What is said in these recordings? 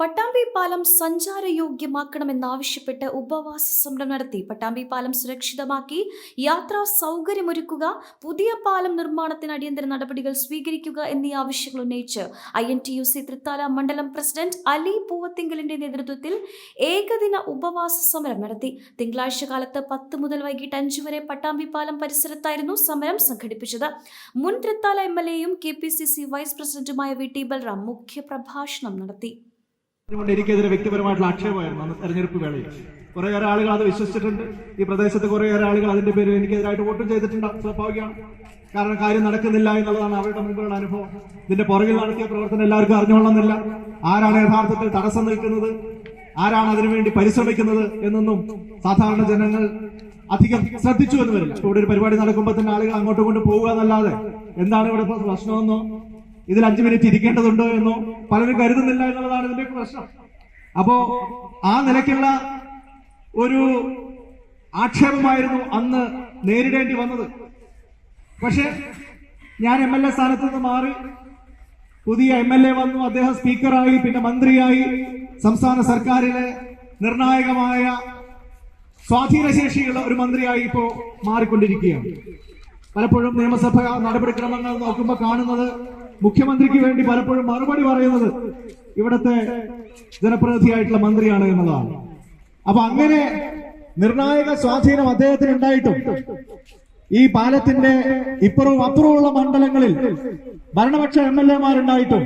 പട്ടാമ്പി പാലം സഞ്ചാരയോഗ്യമാക്കണമെന്നാവശ്യപ്പെട്ട് ഉപവാസ സമരം നടത്തി. പട്ടാമ്പി പാലം സുരക്ഷിതമാക്കി. യാത്രാ സൗകര്യമൊരുക്കുക. പുതിയ പാലം നിർമ്മാണത്തിന് അടിയന്തര നടപടികൾ സ്വീകരിക്കുക എന്നീ ആവശ്യങ്ങൾ ഉന്നയിച്ച് I N T U C Thrithala മണ്ഡലം പ്രസിഡന്റ് അലി പൂവത്തിങ്കലിന്റെ നേതൃത്വത്തിൽ ഏകദിന ഉപവാസ സമരം നടത്തി. തിങ്കളാഴ്ച കാലത്ത് പത്ത് മുതൽ വൈകിട്ട് അഞ്ചു വരെ പട്ടാമ്പി പാലം പരിസരത്തായിരുന്നു സമരം സംഘടിപ്പിച്ചത്. മുൻ തൃത്താല എം എൽ എയും K P C C vice പ്രസിഡന്റുമായ വി ടി ബൽറാം മുഖ്യപ്രഭാഷണം നടത്തി. അതുകൊണ്ട് എനിക്കെതിരെ വ്യക്തിപരമായിട്ടുള്ള ആക്ഷേപമായിരുന്നു അന്ന് തെരഞ്ഞെടുപ്പ് വേളയിൽ. കുറേയേറെ ആളുകൾ അത് വിശ്വസിച്ചിട്ടുണ്ട്. ഈ പ്രദേശത്ത് കുറേയേറെ ആളുകൾ അതിന്റെ പേരിൽ എനിക്കെതിരായിട്ട് വോട്ടും ചെയ്തിട്ടുണ്ട്. സ്വാഭാവികമാണ്. കാരണം കാര്യം നടക്കുന്നില്ല എന്നുള്ളതാണ് അവരുടെ മുമ്പുള്ള അനുഭവം. ഇതിന്റെ പുറകിൽ നടത്തിയ പ്രവർത്തനം എല്ലാവർക്കും അറിഞ്ഞുകൊള്ളുന്നില്ല ആരാണ് യഥാർത്ഥത്തിൽ തടസ്സം നിൽക്കുന്നത്? ആരാണ് അതിനുവേണ്ടി പരിശ്രമിക്കുന്നത് എന്നൊന്നും സാധാരണ ജനങ്ങൾ അധികം ശ്രദ്ധിച്ചു എന്ന് വരില്ല. ഇവിടെ ഒരു പരിപാടി നടക്കുമ്പോൾ തന്നെ ആളുകൾ അങ്ങോട്ടും കൊണ്ട് പോവുക എന്നല്ലാതെ എന്താണ് ഇവിടെ പ്രശ്നമെന്നോ ഇതിൽ അഞ്ചു മിനിറ്റ് ഇരിക്കേണ്ടതുണ്ടോ എന്നോ പലരും കരുതുന്നില്ല എന്നുള്ളതാണ് ഇതിന്റെ പ്രശ്നം. അപ്പോ ആ നിലയ്ക്കുള്ള ഒരു ആക്ഷേപമായിരുന്നു അന്ന് നേരിടേണ്ടി വന്നത്. പക്ഷെ ഞാൻ എം എൽ എ സ്ഥാനത്ത് നിന്ന് മാറി പുതിയ എം എൽ എ വന്നു അദ്ദേഹം സ്പീക്കറായി പിന്നെ മന്ത്രിയായി സംസ്ഥാന സർക്കാരിലെ നിർണായകമായ സ്വാധീനശേഷിയുള്ള ഒരു മന്ത്രിയായി ഇപ്പോ മാറിക്കൊണ്ടിരിക്കുകയാണ്. പലപ്പോഴും നിയമസഭ നടപടിക്രമങ്ങൾ നോക്കുമ്പോൾ കാണുന്നത് മുഖ്യമന്ത്രിക്ക് വേണ്ടി പലപ്പോഴും മറുപടി പറയുന്നത് ഇവിടത്തെ ജനപ്രതിനിധിയായിട്ടുള്ള മന്ത്രിയാണ് എന്നതാണ് അപ്പൊ അങ്ങനെ നിർണായക സ്വാധീനം അദ്ദേഹത്തിന് ഉണ്ടായിട്ടും ഈ പാലത്തിന്റെ ഇപ്പുറവും അപ്പുറവുമുള്ള മണ്ഡലങ്ങളിൽ ഭരണപക്ഷ എം എൽ എമാരുണ്ടായിട്ടും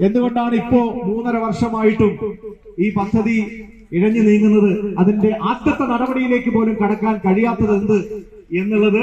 എന്തുകൊണ്ടാണ് ഇപ്പോ മൂന്നര വർഷമായിട്ടും ഈ പദ്ധതി ഇഴഞ്ഞു നീങ്ങുന്നത്? അതിന്റെ ആദ്യത്തെ നടപടിയിലേക്ക് പോലും കടക്കാൻ കഴിയാത്തത് എന്ത് എന്നുള്ളത്